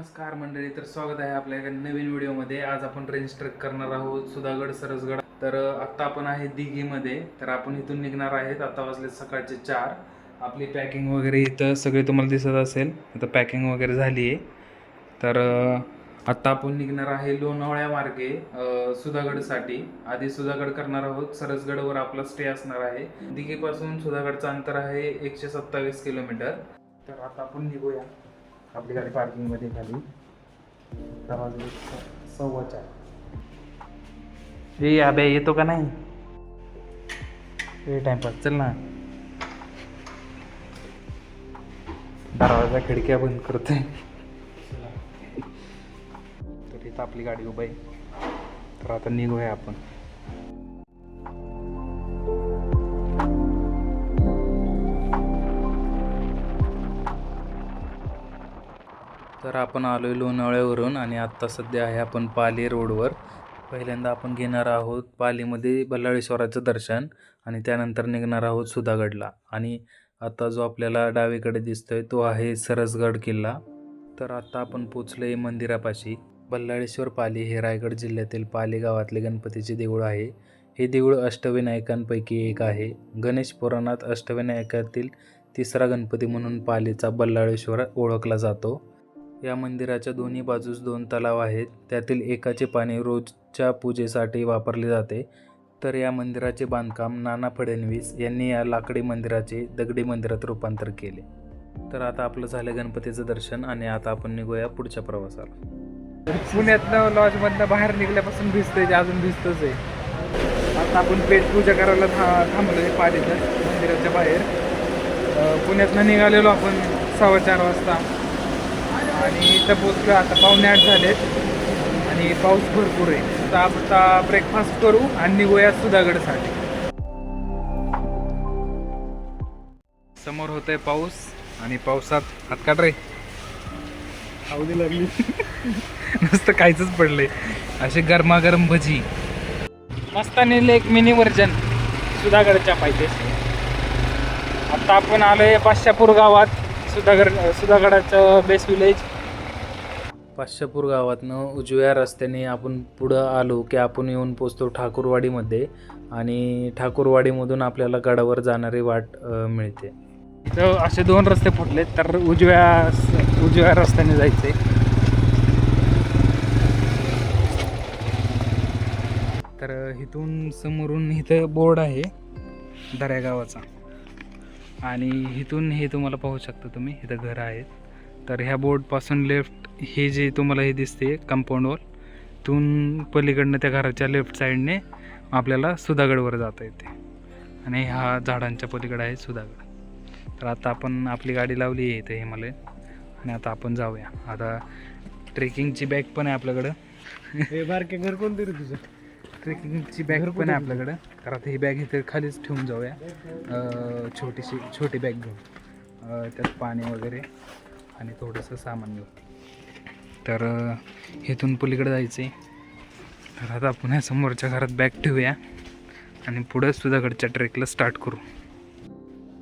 नमस्कार मंडळी तर स्वागत आहे आपल्या एका नवीन व्हिडिओमध्ये. आज आपण रेंज करणार आहोत सुधागड सरसगड. तर आत्ता आपण आहे दिघीमध्ये. तर आपण इथून निघणार आहेत. आता वाजले सकाळचे चार. आपली पॅकिंग वगैरे इथं सगळे तुम्हाला दिसत असेल. आता पॅकिंग वगैरे झाली आहे. तर आत्ता आपण निघणार आहे लोणावळ्या मार्गे सुधागडसाठी. आधी सुधागड करणार आहोत. सरसगडवर आपला स्टे असणार आहे. दिघीपासून सुधागडचं अंतर आहे एकशे सत्तावीस किलोमीटर. तर आता आपण निघूया. आपली गाडी पार्किंगमध्ये खाली स- सव्वा चार. ए अबे येतो का नाही? ए टाइमपास चल ना. दरवाजा खिडक्या बंद करतोय. तर इथं आपली गाडी उभं आहे. तर आता निघूया आपण. तर आपण आलो आहे लोणावळ्यावरून आणि आत्ता सध्या आहे आपण पाली रोडवर. पहिल्यांदा आपण घेणार आहोत पालीमध्ये बल्लाळेश्वराचं दर्शन आणि त्यानंतर निघणार आहोत सुधागडला. आणि आता जो आपल्याला डावीकडे दिसतोय तो आहे सरसगड किल्ला. तर आत्ता आपण पोचलो आहे मंदिरापाशी. बल्लाळेश्वर पाली हे रायगड जिल्ह्यातील पाली गावातले गणपतीचे देऊळ आहे. हे देऊळ अष्टविनायकांपैकी एक आहे. गणेश पुराणात अष्टविनायकातील तिसरा गणपती म्हणून पालीचा बल्लाळेश्वर ओळखला जातो. या मंदिराच्या दोन्ही बाजूस दोन तलाव आहेत. त्यातील एकाचे पाणी रोजच्या पूजेसाठी वापरले जाते. तर या मंदिराचे बांधकाम नाना फडणवीस यांनी या लाकडी मंदिराचे दगडी मंदिरात रूपांतर केले. तर आता आपलं झालं गणपतीचं दर्शन आणि आता आपण निघूया पुढच्या प्रवासाला. पुण्यातनं लॉजमधनं बाहेर निघल्यापासून भिजतंय ते अजून भिजतच आहे. आता आपण पेट पूजा करायला था थांबलो आहे पालीचं मंदिराच्या बाहेर. पुण्यातनं निघालेलो आपण सव्वा चार वाजता. आणि इथं पोचलो आता पावणे आठ झालेत. आणि पाऊस भरपूर आहे. तर आता ब्रेकफास्ट करू आणि निघूया सुधागडसाठी. समोर होतंय पाऊस आणि पावसात हात काढ रे. आवडी लागली. नुसतं काहीच पडलंय. असे गरमागरम भजी. मस्त नेले एक मिनी वर्जन सुधागडच्या पाहिजेशी आता आपण आलोय पाचशापूर गावात. सुधागड सुधागडाचं बेस विलेज पाचशापूर गावातनं उजव्या रस्त्याने आपण पुढं आलो की आपण येऊन पोचतो ठाकूरवाडीमध्ये आणि ठाकूरवाडीमधून आपल्याला गडावर जाणारी वाट मिळते. इथं असे दोन रस्ते फुटले तर उजव्या उजव्या रस्त्याने जायचे तर इथून समोरून इथं बोर्ड आहे दर्या गावाचा आणि इथून हे तुम्हाला पाहू शकता तुम्ही इथं घर आहेत. तर ह्या बोर्डपासून लेफ्ट हे जे तुम्हाला हे दिसते कंपाऊंड वॉल तिथून पलीकडनं त्या घराच्या लेफ्ट साईडने आपल्याला सुधागडवर जाता येते. आणि हा झाडांच्या पलीकडे आहे सुधागड. तर आता आपण आपली गाडी लावली आहे इथे हिमालय आणि आता आपण जाऊया. आता ट्रेकिंगची बॅग पण आहे आपल्याकडं. हे बारके घर कोणते तुझं? ट्रेकिंगची बॅग पण आहे आपल्याकडं. तर आता ही बॅग इथे खालीच ठेवून जाऊया. छोटीशी छोटी बॅग घेऊन. त्यात पाणी वगैरे आणि थोडंसं सामान घेऊ तर इथून पलीकडे जायचं आहे तर आता पुन्हा समोरच्या घरात बॅग ठेवूया आणि पुढं सुधागडच्या ट्रेकला स्टार्ट करू.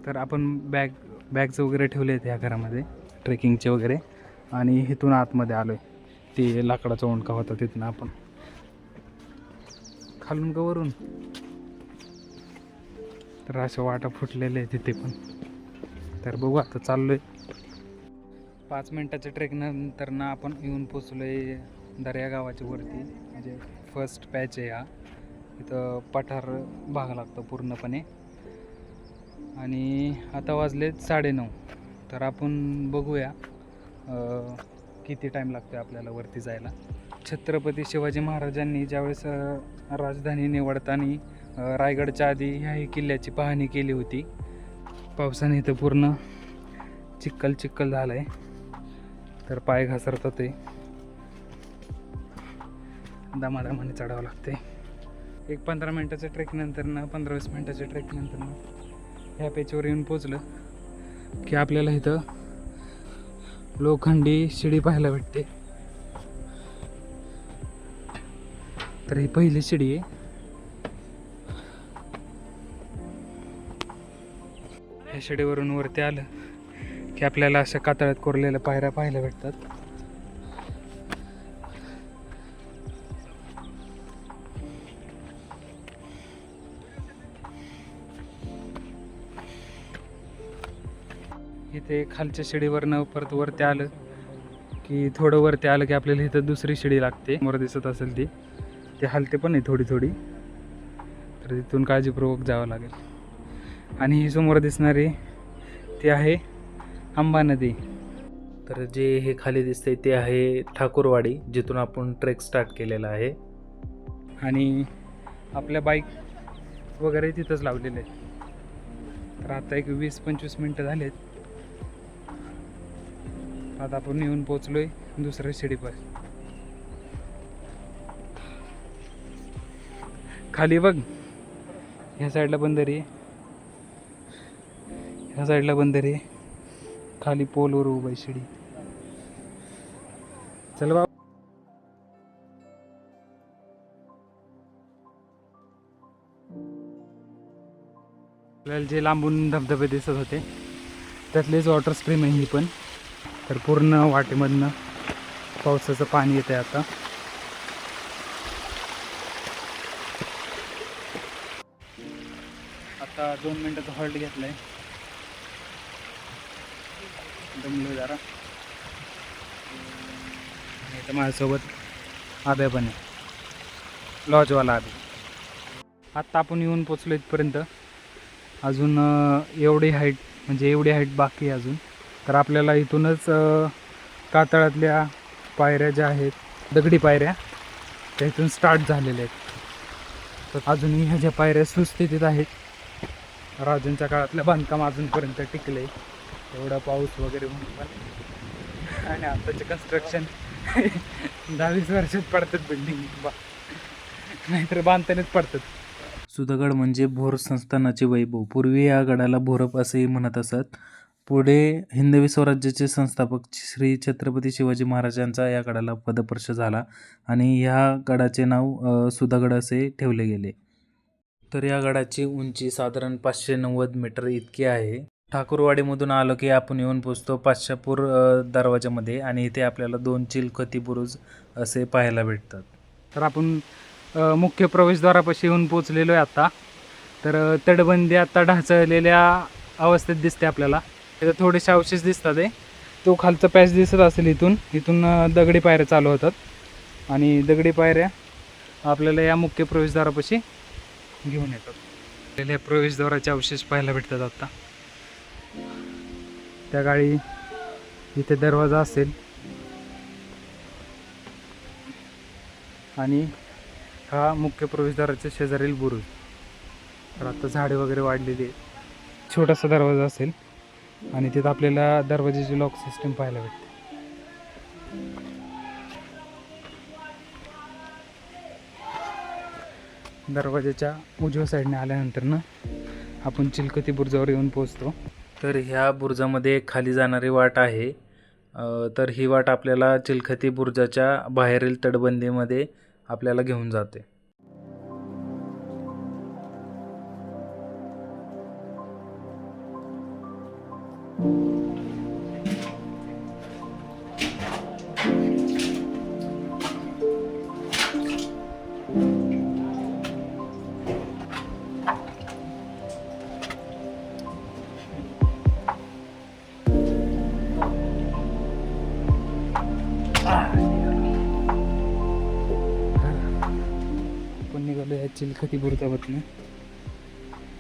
तर आपण बॅग बॅगचं वगैरे ठेवले आहेत ह्या घरामध्ये ट्रेकिंगचे वगैरे. आणि इथून आतमध्ये आलो आहे ते लाकडाचा ओंडका होता तिथून आपण. खालून का वरून? तर अशा वाटा फुटलेल्या आहे तिथे पण. तर बघू आता चाललो आहे पाच मिनटाच्या ट्रेक नंतर ना आपण येऊन पोचलो आहे दर्या गावाच्या वरती. म्हणजे फर्स्ट पॅच आहे हा. इथं पठार भाग लागतो पूर्णपणे. आणि आता वाजलेत साडेनऊ. तर आपण बघूया किती टाईम लागतो आपल्याला वरती जायला? छत्रपती शिवाजी महाराजांनी ज्यावेळेस राजधानी निवडताना रायगडच्या आधी ह्याही किल्ल्याची पाहणी केली होती पावसाने इथं पूर्ण चिक्कल चिक्कल झालं आहे तर पाय घसरत होते दमादमाने चढावं लागते एक पंधरा मिनटाच्या ट्रेकनंतर ना पंधरा वीस मिनटाच्या ट्रेकनंतर ना ह्या पेचवर येऊन पोचलं की आपल्याला इथं लोखंडी शिडी पाहायला भेटते. तर ही पहिली शिडी आहे. या शिडीवरून वरती आलं की आपल्याला अशा कातळ्यात कोरलेल्या पायऱ्या पाहायला भेटतात. इथे खालच्या शिडीवरनं परत वरती आलं की थोडं वरती आलं की आपल्याला इथं दुसरी शिडी लागते. समोर दिसत असेल ती. ती हलते पण आहे थोडी थोडी. तर तिथून काळजीपूर्वक जावं लागेल. आणि ही समोर दिसणारी ती आहे आंबा नदी. तर जे हे खाली दिसते ते आहे ठाकूरवाडी जिथून आपण ट्रेक स्टार्ट केलेला आहे. आणि आपल्या बाईक वगैरे तिथंच लावलेले आहेत. तर आता एक वीस पंचवीस मिनटं झालेत. आता आपण येऊन पोचलोय दुसऱ्या शिडीपास. खाली बघ. ह्या साईडला बंदरी आहे. ह्या साईडला बंदरी आहे. खाली पोलवर उभा आहे शिडी. चल बाबा आपल्याला जे लांबून धबधबे दिसत होते त्यातलेच वॉटर स्प्रीम आहे ही पण. तर पूर्ण वाटेमधनं पावसाचं पाणी येतं आहे आता. आता दोन मिनटाचा हॉल्ट घेतला आहे दमलो जरा तर माझ्यासोबत आब्या पण आहे. लॉजवाला आबे आत्ता आपण येऊन पोचलो इथपर्यंत. अजून एवढी हाईट म्हणजे एवढी हाईट बाकी आहे अजून. तर आपल्याला इथूनच कातळातल्या पायऱ्या ज्या आहेत दगडी पायऱ्या त्या इथून स्टार्ट झालेल्या आहेत. तर अजूनही ह्या ज्या पायऱ्या सुस्थितीत आहेत राजांच्या काळातलं बांधकाम अजूनपर्यंत टिकलं आहे एवढा पाऊस वगैरे होऊन पण. आणि आताचे कन्स्ट्रक्शन दहावीस वर्षात पडतात बिल्डिंग बा. नाहीतर बांधतानाच पडतात. सुधागड म्हणजे भोर संस्थानाचे वैभव. पूर्वी या गडाला भोरप असेही म्हणत असत. पुढे हिंदवी स्वराज्याचे संस्थापक श्री छत्रपती शिवाजी महाराजांचा या गडाला पदस्पर्श झाला आणि ह्या गडाचे नाव सुधागड असे ठेवले गेले. तर या गडाची उंची साधारण पाचशे नव्वद मीटर इतकी आहे. ठाकूरवाडीमधून आलो की आपण येऊन पोचतो पाचशापूर दरवाजामध्ये आणि इथे आपल्याला दोन चिलखती बुरुज असे पाहायला भेटतात. तर आपण मुख्य प्रवेशद्वारापाशी येऊन पोचलेलो आहे आत्ता तर तटबंदी आत्ता ढासळलेल्या अवस्थेत दिसते आपल्याला. इथं थोडेसे अवशेष दिसतात आहे तो खालचा पॅच दिसत असेल इथून. इथून दगडी पायऱ्या चालू होतात. आणि दगडी पायऱ्या आपल्याला या मुख्य प्रवेशद्वारापाशी घेऊन येतात. आपल्याला या प्रवेशद्वाराचे अवशेष पाहायला भेटतात आत्ता त्या गाडी इथे दरवाजा असेल. आणि हा मुख्य प्रवेशद्वाराच्या शेजारील बुरुज. तर आता झाडे वगैरे वाढलेली आहेत. छोटासा दरवाजा असेल. आणि तिथं आपल्याला दरवाजाची लॉक सिस्टीम पाहायला भेटते. दरवाजाच्या उजव्या साईडने आल्यानंतर ना आपण चिलकती बुरुजावर येऊन पोहोचतो. तर ह्या बुरुजामध्ये खाली जाणारी वाट आहे. तर ही वाट आपल्याला चिलखती बुर्जाच्या बाहेरील तटबंदीमध्ये आपल्याला घेऊन जाते. आपण निघालो या चिलखती बुरुजावरनं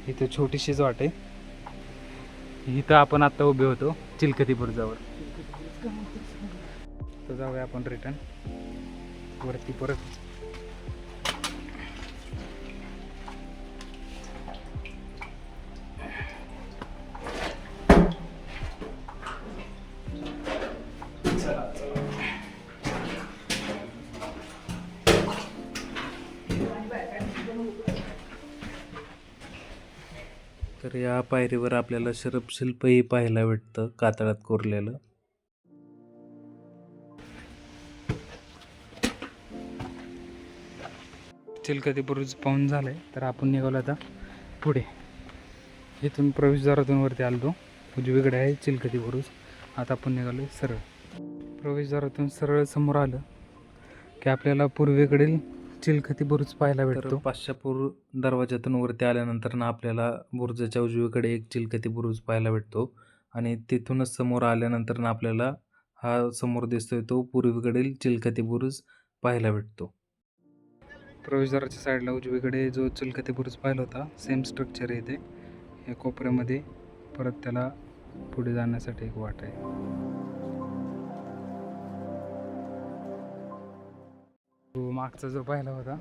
इथं छोटीशीच वाट आहे. इथं आपण आत्ता उभे होतो चिलखती बुरुजावर तर जाऊया आपण रिटर्न. वरती परत. तर या पायरीवर आपल्याला शरपशिल्पही पाहायला भेटतं कातळात कोरलेलं. चिलखती बुरुज पाहून झालंय तर आपण निघालो आता पुढे. इथून प्रवेशद्वारातून वरती आलो उजवीकडे आहे चिलखती बुरुज आता आपण निघालो सरळ. प्रवेशद्वारातून सरळ समोर आलं की आपल्याला पूर्वेकडील चिलखती बुरुज पाहायला तर भेटतो. पाचशापूर दरवाजातून वरती आल्यानंतर ना आपल्याला बुरुजाच्या उजवीकडे एक चिलखती बुरुज पाहायला भेटतो. आणि तिथूनच समोर आल्यानंतर ना आपल्याला हा समोर दिसतोय तो पूर्वेकडील चिलखती बुरुज पाहायला भेटतो. प्रवेशद्वाराच्या साईडला उजवीकडे जो चिलखती बुरुज पाहिला होता सेम स्ट्रक्चर आहे ते. या कोपऱ्यामध्ये परत त्याला पुढे जाण्यासाठी एक वाट आहे. तो मागचा जो पाहिला होता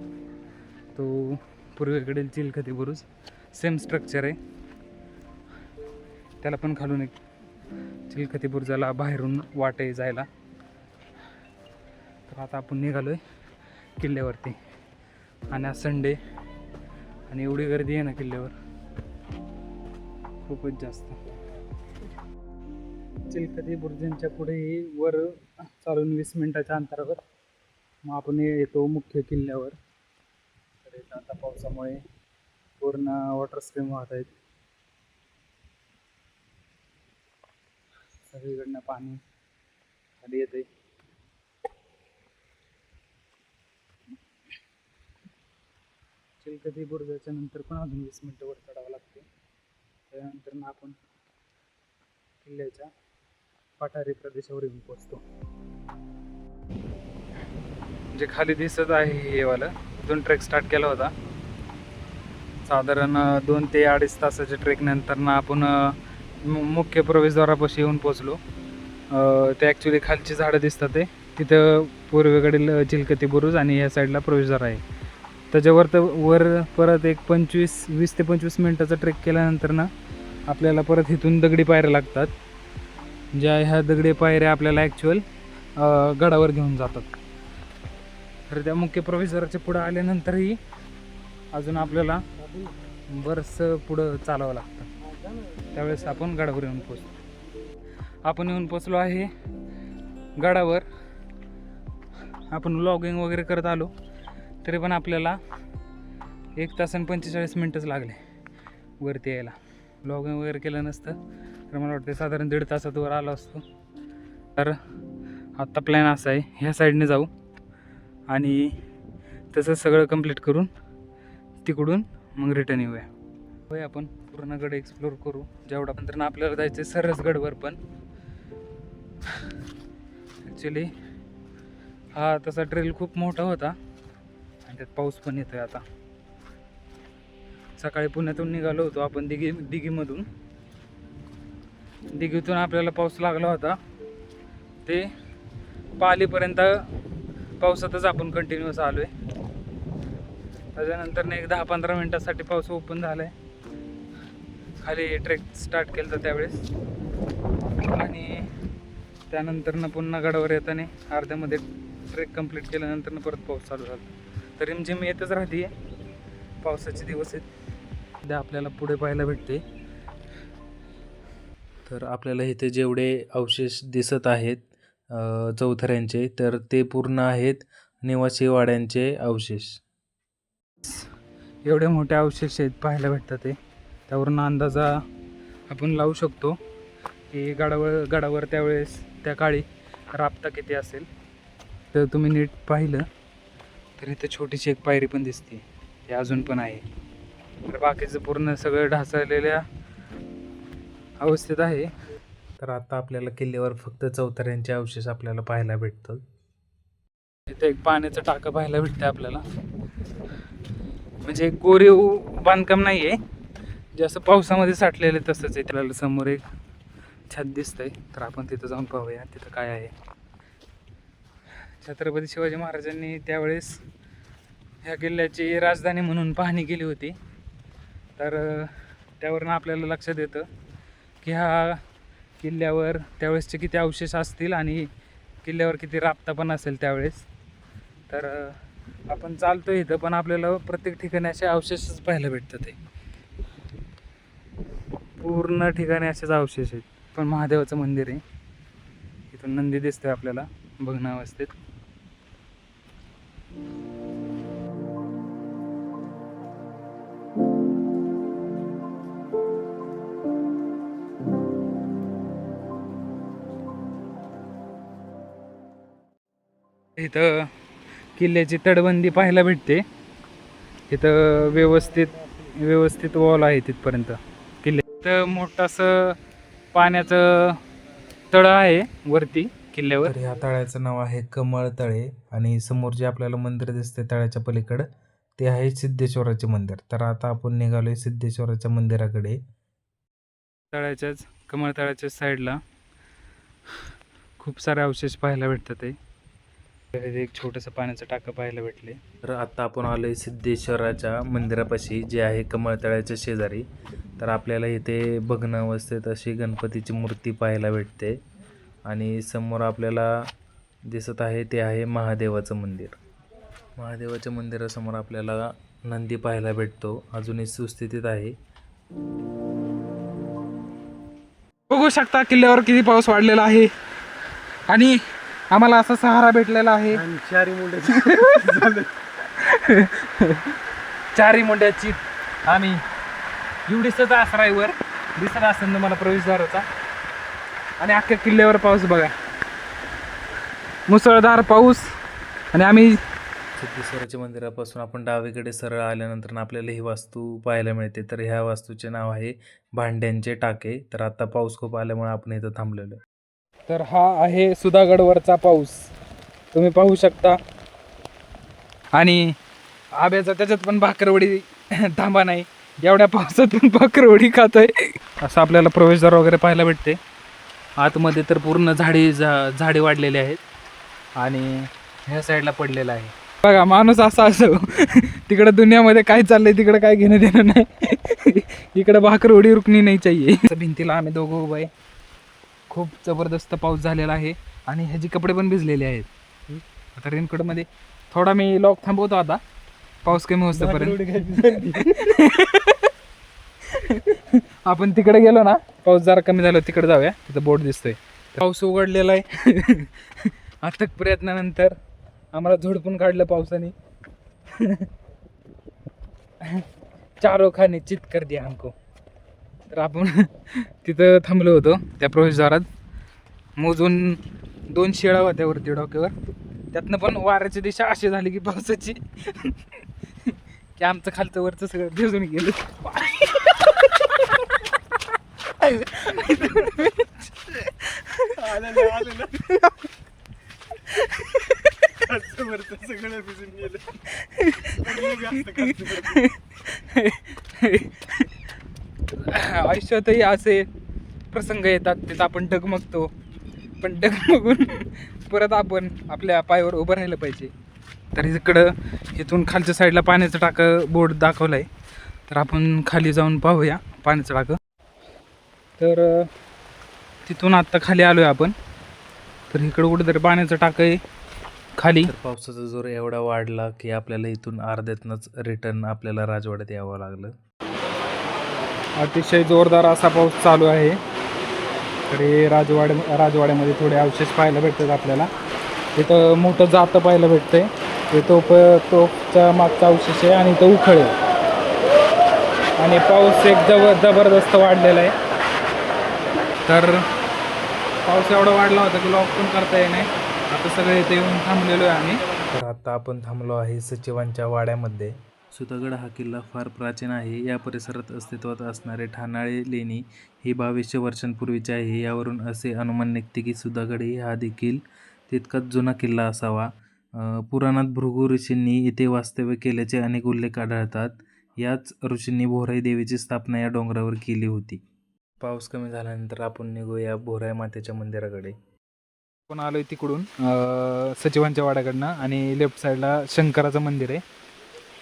तो पूर्वेकडील चिलखती बुरुज सेम स्ट्रक्चर आहे. त्याला पण खालून एक चिलखती बुरुजाला बाहेरून वाट आहे जायला. तर आता आपण निघालो आहे किल्ल्यावरती. आणि आज संडे आणि एवढी गर्दी आहे ना किल्ल्यावर. खूपच जास्त. चिलखती बुर्जांच्या पुढेही वर चालून वीस मिनिटाच्या अंतरावर मग आपण येतो मुख्य किल्ल्यावर. तर आता पावसामुळे पूर्ण वॉटर स्ट्रीम वाहत आहेत. सगळीकडनं पाणी खाली येते चिलकती बुर्जाच्या नंतर पण अजून वीस मिनटं वर चढावं लागते त्यानंतर ना आपण किल्ल्याच्या पाठारी प्रदेशावर येऊन पोचतो जे खाली दिसत आहे हे वालं. इथून ट्रेक स्टार्ट केला होता. साधारण दोन ते अडीच तासाच्या ट्रेकनंतर ना आपण मुख्य प्रवेशद्वारापाशी येऊन पोचलो ते ॲक्च्युली खालची झाडं दिसतात ते. तिथं पूर्वेकडील चिलकती बुरुज आणि या साईडला प्रवेशद्वार आहे. त्याच्यावर तर वर परत एक पंचवीस वीस ते पंचवीस मिनटाचा ट्रेक केल्यानंतर ना आपल्याला परत इथून दगडी पायऱ्या लागतात. ज्या ह्या दगडी पायऱ्या आपल्याला ॲक्च्युअल गडावर घेऊन जातात. तर त्या मुख्य प्रवेशद्वाराच्या पुढं आल्यानंतरही अजून आपल्याला बरस पुढं चालावं लागतं. त्यावेळेस आपण गडावर येऊन पोचतो आपण येऊन पोचलो आहे गडावर. आपण लॉगिंग वगैरे करत आलो तरी पण आपल्याला एक तास आणि पंचेचाळीस मिनटंच लागले वरती यायला. लॉगिंग वगैरे केलं नसतं तर मला वाटतं साधारण दीड तासात वर आलो असतो. तर आत्ता प्लॅन असा आहे ह्या साईडने जाऊ. आणि तसं सगळं कंप्लीट करून तिकडून मग रिटर्न येऊया. होय आपण पूर्ण गड एक्सप्लोर करू. जेवढा पण तर आपल्याला जायचं आहे सरस गडवर पण. ॲक्च्युली हा तसा ट्रेल खूप मोठा होता. आणि त्यात पाऊस पण येतोय आता. सकाळी पुण्यातून निघालो होतो आपण दिघी दिघीमधून. दिघीतून आपल्याला पाऊस लागला होता. ते पालीपर्यंत पावसातच आपण कंटिन्युअस आलो आहे त्याच्यानंतर एक दहा पंधरा मिनटासाठी पाऊस ओपन झाला आहे खाली ट्रेक स्टार्ट केलं होतं त्यावेळेस. आणि त्यानंतरनं पुन्हा गडावर येताना अर्ध्यामध्ये ट्रेक कंप्लीट केल्यानंतर परत पाऊस चालू झाला. तर रिमझिम येतच राहते पावसाचे दिवस आहेत. उद्या आपल्याला पुढे पाहायला भेटते. तर आपल्याला इथे जेवढे अवशेष दिसत आहेत चौथऱ्यांचे तर ते पूर्ण आहेत निवासी वाड्यांचे अवशेष. एवढे मोठे अवशेष आहेत पाहायला भेटतात ते. त्यावरून अंदाजा आपण लावू शकतो की गडावर गडावर त्यावेळेस त्या काळी राबता किती असेल. तर तुम्ही नीट पाहिलं तर इथं छोटीशी एक पायरी पण दिसते. ती अजून पण आहे. तर बाकीचं पूर्ण सगळं ढासळलेल्या अवस्थेत आहे. तर आता आपल्याला किल्ल्यावर फक्त चौथऱ्यांचे अवशेष आपल्याला पाहायला भेटतात. इथे एक पाण्याचं टाकं पाहायला भेटतं आपल्याला. म्हणजे कोरीव बांधकाम नाही आहे जे असं पावसामध्ये साठलेलं आहे तसंच आहे. त्याला समोर एक छत दिसतंय. तर आपण तिथं जाऊन पाहूया तिथं काय आहे. छत्रपती शिवाजी महाराजांनी त्यावेळेस ह्या किल्ल्याची राजधानी म्हणून पाहणी केली होती. तर त्यावरनं आपल्याला लक्षात येतं की ह्या किल्ल्यावर त्यावेळेसचे किती अवशेष असतील आणि किल्ल्यावर किती राबता पण असेल त्यावेळेस. तर आपण चालतो इथं पण आपल्याला प्रत्येक ठिकाणी असे अवशेषच पाहायला भेटतात ते पूर्ण ठिकाणी असेच अवशेष आहेत. पण महादेवाचं मंदिर आहे. इथून नंदी दिसतोय आपल्याला भग्न इथं किल्ल्याची तटबंदी पाहायला भेटते. इथं व्यवस्थित व्यवस्थित वॉल आहे तिथपर्यंत. किल्ले इथं मोठं असं पाण्याचं तळ आहे वरती किल्ल्यावर. ह्या तळ्याचं नाव आहे कमळ तळे आणि समोर जे आपल्याला मंदिर दिसते तळ्याच्या पलीकडं ते आहे सिद्धेश्वराचे मंदिर. तर आता आपण निघालोय सिद्धेश्वराच्या मंदिराकडे. तळ्याच्याच कमळ तळ्याच्या साईडला खूप सारे अवशेष पाहायला भेटतात ते. इथे एक छोटंसं पाण्याचं टाकं पाहायला भेटले. तर आता आपण आलोय सिद्धेश्वराच्या मंदिरापाशी जे आहे कमळ तळ्याच्या शेजारी. तर आपल्याला इथे बघणं अवस्थेत अशी गणपतीची मूर्ती पाहायला भेटते. आणि समोर आपल्याला दिसत आहे ते आहे महादेवाचं मंदिर. महादेवाच्या मंदिरासमोर आपल्याला नंदी पाहायला भेटतो. अजूनही सुस्थितीत आहे. बघू शकता किल्ल्यावर किती पाऊस वाढलेला आहे. आणि आम्हाला असा सहारा भेटलेला आहे. आणि चारी मुंडे चारी मुंड्याची आम्ही एवढीच आसराईवर दिसत असेल तुम्हाला प्रवेशद्वाराचा आणि अख्ख्या किल्ल्यावर पाऊस बघा. मुसळधार पाऊस. आणि आम्ही सिद्धेश्वराच्या मंदिरापासून आपण डावीकडे सरळ आल्यानंतर ना आपल्याला ही वास्तू पाहायला मिळते. तर ह्या वास्तूचे नाव आहे भांड्यांचे टाके. तर आता पाऊस खूप आल्यामुळे आपण इथं थांबलेलो आहे. तर हा आहे सुधागडवरचा पाऊस. तुम्ही पाहू शकता. आणि आब्याचा त्याच्यात पण भाकरवडी थांबा नाही. एवढ्या पावसात पण भाकरवडी आहे असं आपल्याला प्रवेशद्वार वगैरे पाहायला भेटते. आतमध्ये तर पूर्ण झाडी झा झाडे वाढलेली आहेत. आणि ह्या साईडला पडलेलं आहे. बघा माणूस असा असो तिकडं दुनियामध्ये काय चाललंय तिकडं काय घेणं देणं नाही. इकडं भाकरवडी रुकणी नाही चाहिये भिंतीला आम्ही दोघं उभं आहे. खूप जबरदस्त पाऊस झालेला आहे आणि ह्याचे कपडे पण भिजलेले आहेत. आता रेनकोटमध्ये थोडा मी लॉक थांबवतो आता. पाऊस कमी होतोपर्यंत आपण तिकडे गेलो ना पाऊस जरा कमी झाला तिकडे जाऊया. तिथं बोट दिसतोय. पाऊस उघडलेला आहे. अथक प्रयत्नानंतर आम्हाला झोडपून काढलं पावसाने. चारो खाने चित कर दिया हमको. तर आपण तिथं थांबलो होतो त्या प्रवेशद्वारात. मोजून दोन शेळा होत्या वरती डोक्यावर. त्यातनं पण वाऱ्याची दिशा अशी झाली की पावसाची. की आमचं खालचं वरचं सगळं भिजून गेलं. सगळं भिजून गेलं. आयुष्यातही असे प्रसंग येतात तिथं आपण डगमगतो. पण डगमगून परत आपण आपल्या पायावर उभं राहिलं पाहिजे. तर इकडं इथून खालच्या साईडला पाण्याचं टाकं बोर्ड दाखवलं आहे तर आपण खाली जाऊन पाहूया पाण्याचं टाकं. तर तिथून आत्ता खाली आलो आहे आपण. तर इकडं कुठेतरी पाण्याचं टाकं आहे खाली. पावसाचा जोर एवढा वाढला की आपल्याला इथून अर्ध्यातनंच रिटर्न आपल्याला राजवाड्यात यावं लागलं. अतिशय जोरदार असा पाऊस चालू आहे. तर राजवाड राजवाड्यामध्ये थोडे अवशेष पाहायला भेटतात आपल्याला. इथं मोठं जातं पाहायला भेटतंय. ते तोप तोपचा मागचा अवशेष आहे आणि इथं उखळ आहे. आणि पाऊस एक जबर जबरदस्त वाढलेला आहे. तर पाऊस एवढा वाढला होता की लॉक पण करता येईल आता सगळे इथे येऊन थांबलेलो आहे आम्ही. तर आता आपण थांबलो आहे सचिवांच्या वाड्यामध्ये. सुधागड हा किल्ला फार प्राचीन आहे. या परिसरात अस्तित्वात असणारे ठाणाळे लेणी ही बावीसशे वर्षांपूर्वीची आहे. यावरून असे अनुमान निघते की सुधागड हा देखील तितकाच जुना किल्ला असावा. पुराणात भृगु ऋषींनी इथे वास्तव्य केल्याचे अनेक उल्लेख आढळतात. याच ऋषींनी भोराई देवीची स्थापना या डोंगरावर केली होती. पाऊस कमी झाल्यानंतर आपण निघूया भोराई मातेच्या मंदिराकडे. आपण आलोय तिकडून सचिवांच्या वाड्याकडनं आणि लेफ्ट साईडला शंकराचं मंदिर आहे.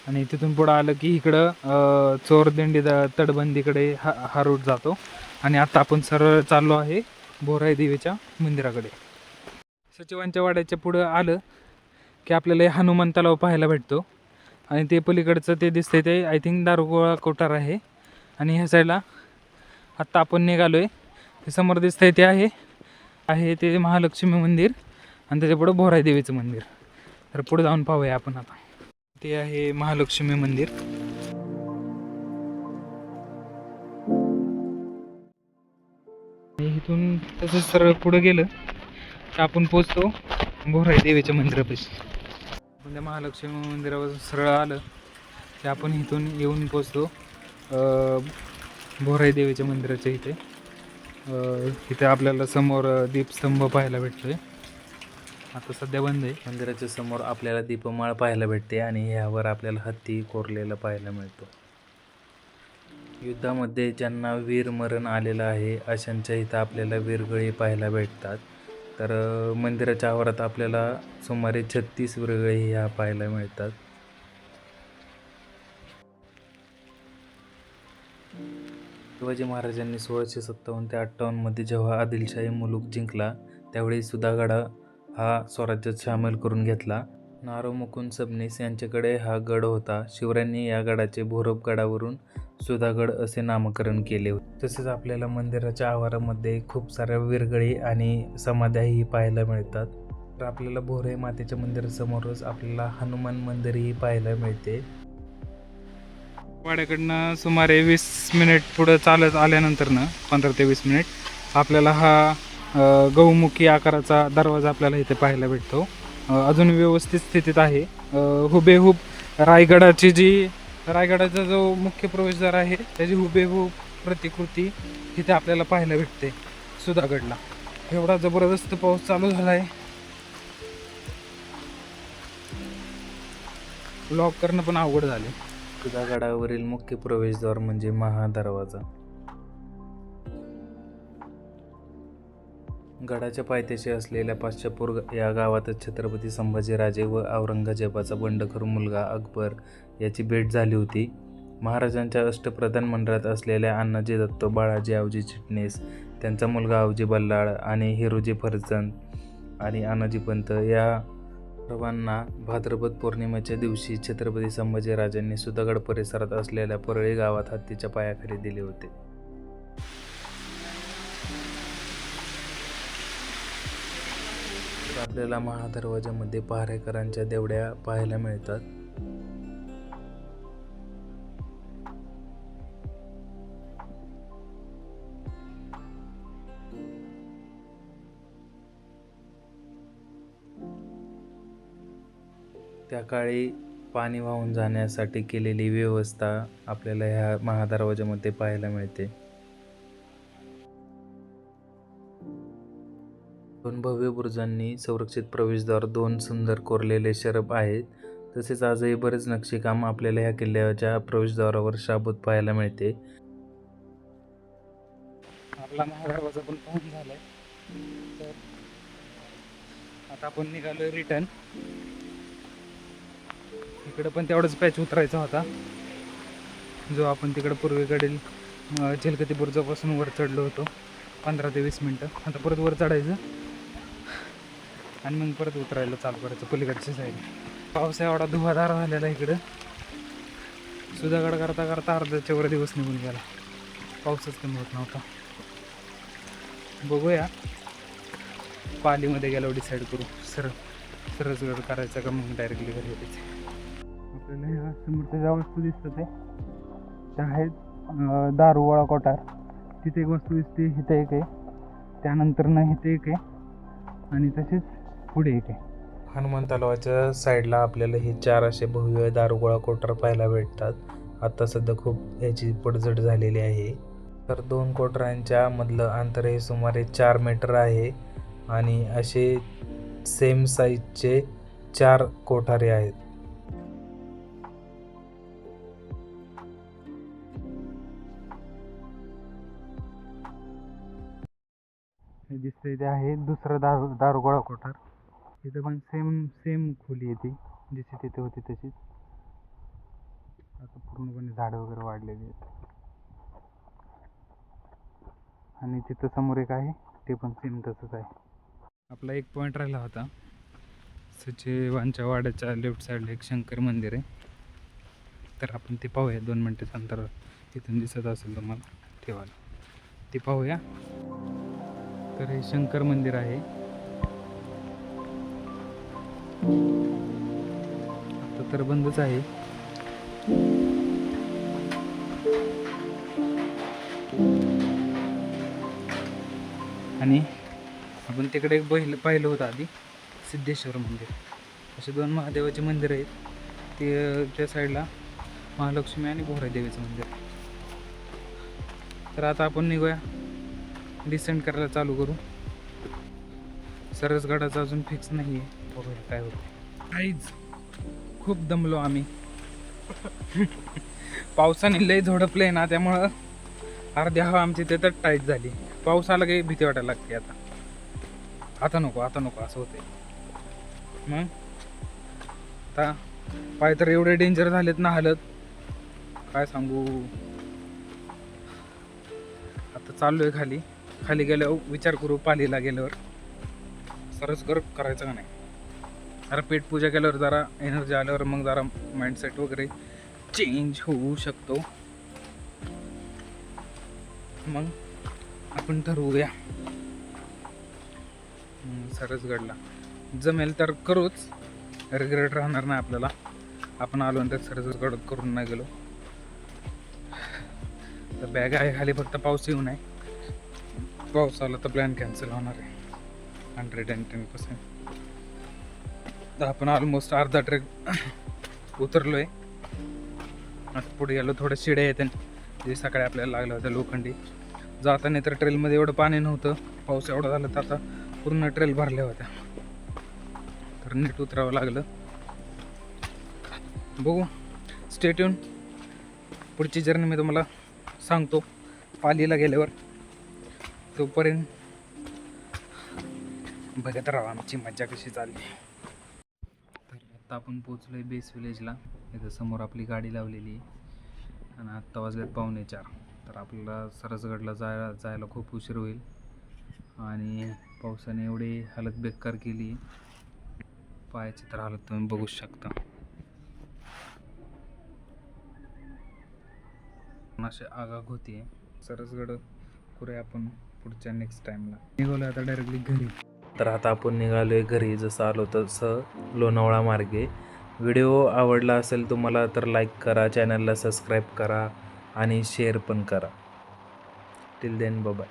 आणि तिथून पुढं आलं की इकडं चोरदिंडी द- तटबंदीकडे हा हा रूट जातो. आणि आता आपण सरळ चाललो आहे बोराई देवीच्या मंदिराकडे. सचिवांच्या वाड्याच्या पुढं आलं की आपल्याला हनुमान तलाव पाहायला भेटतो. आणि ते पलीकडचं ते दिसतंय ते आय थिंक दारुगोळा कोठार आहे. आणि ह्या साईडला आत्ता आपण निघालो आहे ते समोर दिसतंय ते आहे आहे ते महालक्ष्मी मंदिर आणि त्याच्या पुढं भोराई देवीचं मंदिर. तर पुढे जाऊन पाहूया आपण आता. ते आहे महालक्ष्मी मंदिर. इथून तसं सरळ पुढं गेलं तर आपण पोचतो भोराई देवीच्या मंदिरापाशी. आपण त्या महालक्ष्मी मंदिरापासून सरळ आलं की आपण इथून येऊन पोचतो भोराई देवीच्या मंदिराच्या इथे. इथे आपल्याला समोर दीपस्तंभ पाहायला भेटतोय. आता सध्या बंद आहे. मंदिराच्या समोर आपल्याला दीपमाळ पाहायला भेटते आणि ह्यावर आपल्याला हत्ती कोरलेला पाहायला मिळतो. युद्धामध्ये ज्यांना वीर मरण आलेलं आहे अशांच्या इथं आपल्याला वीरगळी पाहायला भेटतात. तर मंदिराच्या आवारात आपल्याला सुमारे छत्तीस वीरगळी ह्या पाहायला मिळतात. शिवाजी महाराजांनी सोळाशे सत्तावन्न ते अठ्ठावन्नमध्ये जेव्हा आदिलशाही मुलूक जिंकला त्यावेळी सुधागडा हा स्वराज्यात सामील करून घेतला. नारो मुकुंद सबनीस यांच्याकडे हा गड होता. शिवरायांनी या गडाचे भोरप गडावरून सुधागड असे नामकरण केले. होते तसेच आपल्याला मंदिराच्या आवारामध्ये खूप साऱ्या विरगळी आणि समाध्याही पाहायला मिळतात. तर आपल्याला भोरे मातेच्या मंदिरासमोरच आपल्याला हनुमान मंदिरही पाहायला मिळते. वाड्याकडनं सुमारे वीस मिनिट पुढं चालत आल्यानंतर ना पंधरा ते वीस मिनिट आपल्याला हा गौमुखी आकाराचा दरवाजा आपल्याला इथे पाहायला भेटतो. अजून व्यवस्थित स्थितीत आहे. हुबेहूब रायगडाची जी रायगडाचा जो मुख्य प्रवेशद्वार आहे त्याची हुबेहूब प्रतिकृती इथे आपल्याला पाहायला भेटते. सुधागडला. एवढा जबरदस्त पाऊस चालू झाला आहे ब्लॉक करणं पण अवघड झाले सुधागडावरील मुख्य प्रवेशद्वार म्हणजे महादरवाजा. गडाच्या पायथ्याशी असलेल्या पाश्चापूर या गावातच छत्रपती संभाजीराजे व औरंगजेबाचा बंडखोर मुलगा अकबर याची भेट झाली होती. महाराजांच्या अष्टप्रधान मंडळात असलेल्या अण्णाजी दत्त बाळाजी आवजी चिटणीस त्यांचा मुलगा आवजी बल्लाळ आणि हिरोजी फरचंद आणि अनाजी पंत या सर्वांना भाद्रपद पौर्णिमेच्या दिवशी छत्रपती संभाजीराजांनी सुधागड परिसरात असलेल्या परळी गावात हत्तीच्या पायाखाली दिले होते. आपल्याला महादरवाजामध्ये पहारेकरांच्या देवड्या पाहायला मिळतात. त्या काळी पाणी वाहून जाण्यासाठी केलेली व्यवस्था आपल्याला ह्या महादरवाजामध्ये पाहायला मिळते. दोन भव्य बुरुजांनी संरक्षित प्रवेशद्वार दोन सुंदर कोरलेले शरब आहेत. तसेच आजही बरेच नक्षीकाम आपल्याला ह्या किल्ल्याच्या प्रवेशद्वारावर शाबूत पाहायला मिळते. आपला महादरवाजा पण पाहून झालाय. तर आता आपण निघालोय रिटर्न इकडं पण तेवढाच पॅच उतरायचा होता. जो आपण तिकडं पूर्वेकडील झेलकती बुर्जापासून वर चढलो होतो. पंधरा ते वीस मिनटं. आता परत वर चढायचं. आणि मग परत उतरायला चालू करायचं पलीकडच्या साईड पाऊस एवढा धुवाधार झालेला इकडं. सुधागड करता करता अर्धा वर दिवस निघून गेला. पाऊसच कमी होत नव्हता. बघूया. पालीमध्ये गेल्यावर डिसाईड करू. सर सरसगड करायचं का मग डायरेक्टली घरी यायचं? आपल्याला ह्या समोरच्या ज्या वस्तू दिसतात ते. त्या आहेत दारुवाळा दारूवाळा कोठार. तिथे एक वस्तू दिसते इथे एक आहे. त्यानंतर ना इथे एक आहे. आणि तसेच पुढे आहे हनुमान तलावाच्या साईडला आपल्याला हे चार असे भव्य दारुगोळा कोटर पाहायला भेटतात. आता सध्या खूप याची पडझड झालेली आहे. तर दोन कोटरांच्या मधलं अंतर हे सुमारे चार मीटर आहे आणि असे सेम साईजचे चार कोठारे आहेत. हे दिसतंय ते आहे दुसरं दारू दारुगोळा कोठार. तिथं पण सेम सेम खोली आहे ती. जशी तिथे होती तशीच. आता पूर्णपणे झाडं वगैरे वाढलेली आहेत. आणि तिथं समोर एक आहे ते पण सेम तसंच आहे. आपला एक पॉईंट राहिला होता. सचिवांच्या वाड्याच्या लेफ्ट साईडला एक शंकर मंदिर आहे. तर आपण ते पाहूया. दोन मिनटाच्या अंतर तिथून दिसत असेल तुम्हाला. ठेवायला ते पाहूया. तर हे शंकर मंदिर आहे. आता तर बंदच आहे. आणि आपण तिकडे एक पहिलं पाहिलं होतं आधी सिद्धेश्वर मंदिर. असे दोन महादेवाचे मंदिर आहेत. ते त्या साईडला महालक्ष्मी आणि भोरादेवीचं मंदिर. तर आता आपण निघूया. डिसेंड करायला चालू करू. सरसगडाचं अजून फिक्स नाही आहे बघूया काय होतं काहीच. खूप दमलो आम्ही. पावसाने लय झोडपले ना त्यामुळं अर्ध्या हवा आमची ते तर टाईट झाली. पावसाला काही भीती वाटायला लागते आता. आता नको आता नको असं होते मग? आता पाय तर एवढे डेंजर झालेत ना हालत. काय सांगू? आता चाललोय खाली. खाली गेल्यावर विचार करू पालीला गेल्यावर. सरस कर करायचं का नाही? जरा पेटपूजा केल्यावर जरा एनर्जी आल्यावर मग जरा माइंडसेट वगैरे चेंज होऊ शकतो. मग आपण ठरवूया सरसगडला. जमेल तर करूच. रिग्रेट राहणार नाही आपल्याला. आपण आलो नंतर तर सरसगड करून नाही गेलो. तर बॅग आहे खाली फक्त पाऊस येऊ नये पाऊस आला तर प्लॅन कॅन्सल होणार आहे. हंड्रेड अँड टेन पर्सेंट आपण ऑलमोस्ट अर्धा ट्रेक उतरलो आहे आता पुढे गेलो थोडं शिड्या येते. जे सकाळी आपल्याला लागलं होतं लोखंडी. जाताना तर ट्रेलमध्ये एवढं पाणी नव्हतं. पाऊस एवढा झाला तर आता पूर्ण ट्रेल भरल्या होत्या. तर नीट उतरावं लागलं. बघू. स्टेट येऊन पुढची जर्नी मी तुम्हाला सांगतो. पालीला गेल्यावर. तोपर्यंत बघत राहा आमची मज्जा कशी चालली. आत्ता आपण पोचलो आहे बेस विलेजला. इथं समोर आपली गाडी लावलेली आहे. आणि आत्ता वाजलेत पावणे चार. तर आपल्याला सरसगडला जायला जायला खूप उशीर होईल. आणि पावसाने एवढी हालत बेकार केली पायाची तर हालत तुम्ही बघूच शकता. असे आगाग होती सरसगड करूया आपण पुढच्या नेक्स्ट टाईमला निघालो आता डायरेक्टली घरी. तर आता आपण निघालो आहे घरी. जसं आलो तसं लोणावळा मार्गे. व्हिडिओ आवडला असेल तुम्हाला तर लाईक करा चॅनलला सबस्क्राईब करा आणि शेअर पण करा. Till then bye